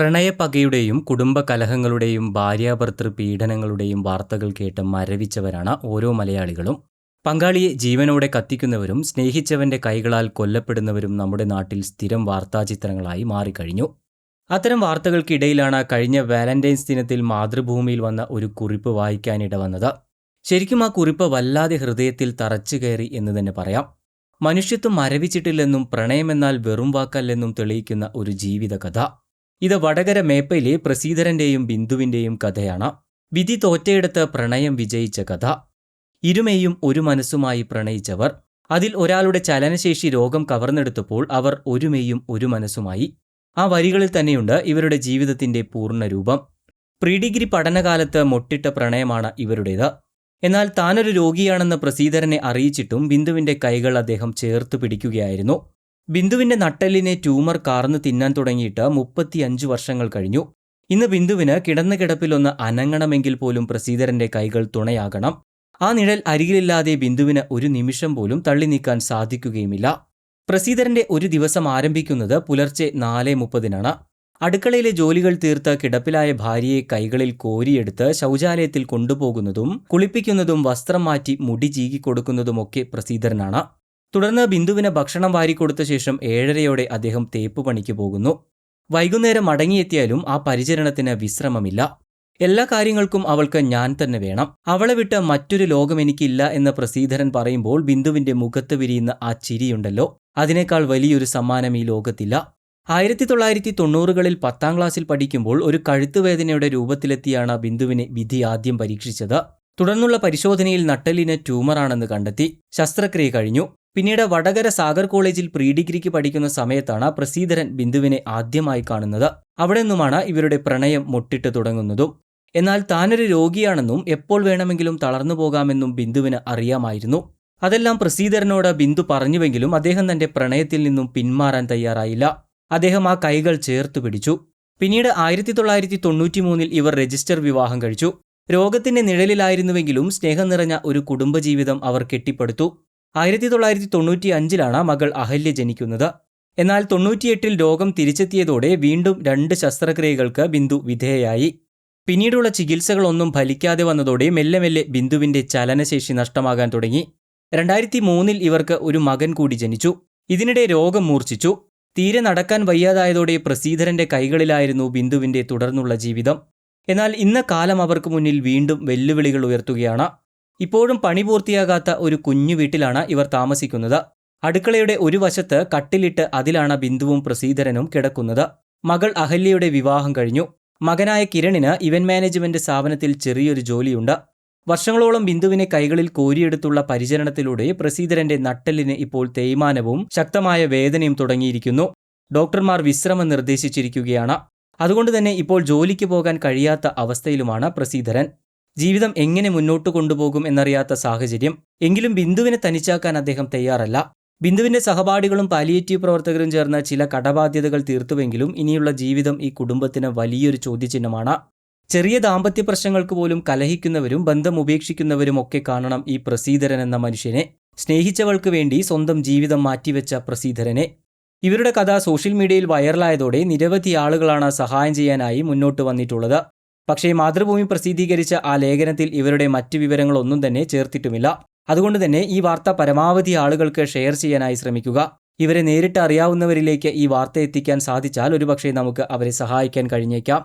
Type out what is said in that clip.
പ്രണയപ്പകയുടെയും കുടുംബകലഹങ്ങളുടെയും ഭാര്യാഭർത്തൃ പീഡനങ്ങളുടെയും വാർത്തകൾ കേട്ട് മരവിച്ചവരാണ് ഓരോ മലയാളികളും. പങ്കാളിയെ ജീവനോടെ കത്തിക്കുന്നവരും സ്നേഹിച്ചവന്റെ കൈകളാൽ കൊല്ലപ്പെടുന്നവരും നമ്മുടെ നാട്ടിൽ സ്ഥിരം വാർത്താചിത്രങ്ങളായി മാറിക്കഴിഞ്ഞു. അത്തരം വാർത്തകൾക്കിടയിലാണ് കഴിഞ്ഞ വാലന്റൈൻസ് ദിനത്തിൽ മാതൃഭൂമിയിൽ വന്ന ഒരു കുറിപ്പ് വായിക്കാനിട വന്നത് ശരിക്കും ആ കുറിപ്പ് വല്ലാതെ ഹൃദയത്തിൽ തറച്ചു കയറി എന്ന് തന്നെ പറയാം. മനുഷ്യത്വം മരവിച്ചിട്ടില്ലെന്നും പ്രണയമെന്നാൽ വെറും വാക്കല്ലെന്നും തെളിയിക്കുന്ന ഒരു ജീവിതകഥ. ഇത് വടകര മേപ്പയിലെ പ്രസീധരന്റെയും ബിന്ദുവിന്റെയും കഥയാണ്. വിധി തോറ്റയിടത്ത് പ്രണയം വിജയിച്ച കഥ. ഇരുമേയും ഒരു മനസ്സുമായി പ്രണയിച്ചവർ. അതിൽ ഒരാളുടെ ചലനശേഷി രോഗം കവർന്നെടുത്തപ്പോൾ അവർ ഒരുമയും ഒരു മനസ്സുമായി. ആ വരികളിൽ തന്നെയുണ്ട് ഇവരുടെ ജീവിതത്തിന്റെ പൂർണരൂപം പ്രീ ഡിഗ്രി പഠനകാലത്ത് മൊട്ടിട്ട പ്രണയമാണ് ഇവരുടേത്. എന്നാൽ താനൊരു രോഗിയാണെന്ന് പ്രസീധരനെ അറിയിച്ചിട്ടും ബിന്ദുവിന്റെ കൈകൾ അദ്ദേഹം ചേർത്ത് പിടിക്കുകയായിരുന്നു. ബിന്ദുവിന്റെ നട്ടെല്ലിനെ ട്യൂമർ കാർന്ന് തിന്നാൻ തുടങ്ങിയിട്ട് മുപ്പത്തിയഞ്ച് വർഷങ്ങൾ കഴിഞ്ഞു. ഇന്ന് ബിന്ദുവിന് കിടന്ന കിടപ്പിലൊന്ന് അനങ്ങണമെങ്കിൽ പോലും പ്രസീധരന്റെ കൈകൾ തുണയാകണം. ആ നിഴൽ അരികിലില്ലാതെ ബിന്ദുവിന് ഒരു നിമിഷം പോലും തള്ളി നീക്കാൻ സാധിക്കുകയുമില്ല. പ്രസീധരന്റെ ഒരു ദിവസം ആരംഭിക്കുന്നത് പുലർച്ചെ നാല് മുപ്പതിനാണ്. അടുക്കളയിലെ ജോലികൾ തീർത്ത് കിടപ്പിലായ ഭാര്യയെ കൈകളിൽ കോരിയെടുത്ത് ശൗചാലയത്തിൽ കൊണ്ടുപോകുന്നതും കുളിപ്പിക്കുന്നതും വസ്ത്രം മാറ്റി മുടി ചീകിക്കൊടുക്കുന്നതുമൊക്കെ പ്രസീതരനാണ്. തുടർന്ന് ബിന്ദുവിന് ഭക്ഷണം വാരിക്കൊടുത്ത ശേഷം ഏഴരയോടെ അദ്ദേഹം തേപ്പ് പണിക്ക് പോകുന്നു. വൈകുന്നേരം മടങ്ങിയെത്തിയാലും ആ പരിചരണത്തിന് വിശ്രമമില്ല. എല്ലാ കാര്യങ്ങൾക്കും അവൾക്ക് ഞാൻ തന്നെ വേണം. അവളെ വിട്ട് മറ്റൊരു ലോകം എനിക്കില്ല എന്ന് പ്രസീധരൻ പറയുമ്പോൾ ബിന്ദുവിന്റെ മുഖത്ത് വിരിയുന്ന ആ ചിരിയുണ്ടല്ലോ. അതിനേക്കാൾ വലിയൊരു സമ്മാനം ഈ ലോകത്തില്ല. ആയിരത്തി തൊള്ളായിരത്തി തൊണ്ണൂറുകളിൽ പത്താം ക്ലാസ്സിൽ പഠിക്കുമ്പോൾ ഒരു കഴുത്തുവേദനയുടെ രൂപത്തിലെത്തിയാണ് ബിന്ദുവിനെ വിധി ആദ്യം പരീക്ഷിച്ചത്. തുടർന്നുള്ള പരിശോധനയിൽ നട്ടലിന് ട്യൂമറാണെന്ന് കണ്ടെത്തി ശസ്ത്രക്രിയ കഴിഞ്ഞു. പിന്നീട് വടകര സാഗർ കോളേജിൽ പ്രീ ഡിഗ്രിക്ക് പഠിക്കുന്ന സമയത്താണ് പ്രസീധരൻ ബിന്ദുവിനെ ആദ്യമായി കാണുന്നത്. അവിടെ നിന്നുമാണ് ഇവരുടെ പ്രണയം മുട്ടിട്ട് തുടങ്ങുന്നതും. എന്നാൽ താനൊരു രോഗിയാണെന്നും എപ്പോൾ വേണമെങ്കിലും തളർന്നു പോകാമെന്നും ബിന്ദുവിന് അറിയാമായിരുന്നു. അതെല്ലാം പ്രസീധരനോട് ബിന്ദു പറഞ്ഞുവെങ്കിലും അദ്ദേഹം തന്റെ പ്രണയത്തിൽ നിന്നും പിന്മാറാൻ തയ്യാറായില്ല. അദ്ദേഹം ആ കൈകൾ ചേർത്തു പിടിച്ചു. പിന്നീട് ആയിരത്തി തൊള്ളായിരത്തി തൊണ്ണൂറ്റി മൂന്നിൽ ഇവർ രജിസ്റ്റർ വിവാഹം കഴിച്ചു. രോഗത്തിന്റെ നിഴലിലായിരുന്നുവെങ്കിലും സ്നേഹം നിറഞ്ഞ ഒരു കുടുംബജീവിതം അവർ കെട്ടിപ്പടുത്തു. ആയിരത്തി തൊള്ളായിരത്തി തൊണ്ണൂറ്റി അഞ്ചിലാണ് മകൾ അഹല്യ ജനിക്കുന്നത്. എന്നാൽ തൊണ്ണൂറ്റിയെട്ടിൽ രോഗം തിരിച്ചെത്തിയതോടെ വീണ്ടും രണ്ട് ശസ്ത്രക്രിയകൾക്ക് ബിന്ദു വിധേയയായി. പിന്നീടുള്ള ചികിത്സകളൊന്നും ഫലിക്കാതെ വന്നതോടെ മെല്ലെ മെല്ലെ ബിന്ദുവിന്റെ ചലനശേഷി നഷ്ടമാകാൻ തുടങ്ങി. രണ്ടായിരത്തി മൂന്നിൽ ഇവർക്ക് ഒരു മകൻ കൂടി ജനിച്ചു. ഇതിനിടെ രോഗം മൂർച്ഛിച്ചു. തീരെ നടക്കാൻ വയ്യാതായതോടെ പ്രസീധരന്റെ കൈകളിലായിരുന്നു ബിന്ദുവിന്റെ തുടർന്നുള്ള ജീവിതം. എന്നാൽ ഇന്ന കാലം അവർക്ക് മുന്നിൽ വീണ്ടും വെല്ലുവിളികൾ ഉയർത്തുകയാണ്. ഇപ്പോഴും പണി പൂർത്തിയാകാത്ത ഒരു കുഞ്ഞു വീട്ടിലാണ് ഇവർ താമസിക്കുന്നത്. അടുക്കളയുടെ ഒരു വശത്ത് കട്ടിലിട്ട് അതിലാണ് ബിന്ദുവും പ്രസീധരനും കിടക്കുന്നത്. മകൾ അഹല്യയുടെ വിവാഹം കഴിഞ്ഞു. മകനായ കിരണിന് ഇവന്റ് മാനേജ്മെന്റ് സ്ഥാപനത്തിൽ ചെറിയൊരു ജോലിയുണ്ട്. വർഷങ്ങളോളം ബിന്ദുവിനെ കൈകളിൽ കോരിയെടുത്തുള്ള പരിചരണത്തിലൂടെ പ്രസീധരന്റെ നട്ടലിന് ഇപ്പോൾ തേയ്മാനവും ശക്തമായ വേദനയും തുടങ്ങിയിരിക്കുന്നു. ഡോക്ടർമാർ വിശ്രമം നിർദ്ദേശിച്ചിരിക്കുകയാണ്. അതുകൊണ്ട് തന്നെ ഇപ്പോൾ ജോലിക്ക് പോകാൻ കഴിയാത്ത അവസ്ഥയിലുമാണ് പ്രസീധരൻ. ജീവിതം എങ്ങനെ മുന്നോട്ട് കൊണ്ടുപോകും എന്നറിയാത്ത സാഹചര്യം. എങ്കിലും ബിന്ദുവിനെ തനിച്ചാക്കാൻ അദ്ദേഹം തയ്യാറല്ല. ബിന്ദുവിന്റെ സഹപാഠികളും പാലിയേറ്റീവ് പ്രവർത്തകരും ചേർന്ന് ചില കടബാധ്യതകൾ തീർത്തുവെങ്കിലും ഇനിയുള്ള ജീവിതം ഈ കുടുംബത്തിന് വലിയൊരു ചോദ്യചിഹ്നമാണ്. ചെറിയ ദാമ്പത്യ പ്രശ്നങ്ങൾക്ക് പോലും കലഹിക്കുന്നവരും ബന്ധം ഉപേക്ഷിക്കുന്നവരും ഒക്കെ കാണണം ഈ പ്രസീധരൻ എന്ന മനുഷ്യനെ. സ്നേഹിച്ചവൾക്ക് വേണ്ടി സ്വന്തം ജീവിതം മാറ്റിവെച്ച പ്രസീധരനെ. ഇവരുടെ കഥ സോഷ്യൽ മീഡിയയിൽ വൈറലായതോടെ നിരവധി ആളുകളാണ് സഹായം ചെയ്യാനായി മുന്നോട്ട് വന്നിട്ടുള്ളത്. പക്ഷേ മാതൃഭൂമി പ്രസിദ്ധീകരിച്ച ആ ലേഖനത്തിൽ ഇവരുടെ മറ്റ് വിവരങ്ങളൊന്നും തന്നെ ചേർത്തിട്ടുമില്ല. അതുകൊണ്ട് തന്നെ ഈ വാർത്ത പരമാവധി ആളുകൾക്ക് ഷെയർ ചെയ്യാനായി ശ്രമിക്കുക. ഇവരെ നേരിട്ട് അറിയാവുന്നവരിലേക്ക് ഈ വാർത്ത എത്തിക്കാൻ സാധിച്ചാൽ ഒരുപക്ഷെ നമുക്ക് അവരെ സഹായിക്കാൻ കഴിഞ്ഞേക്കാം.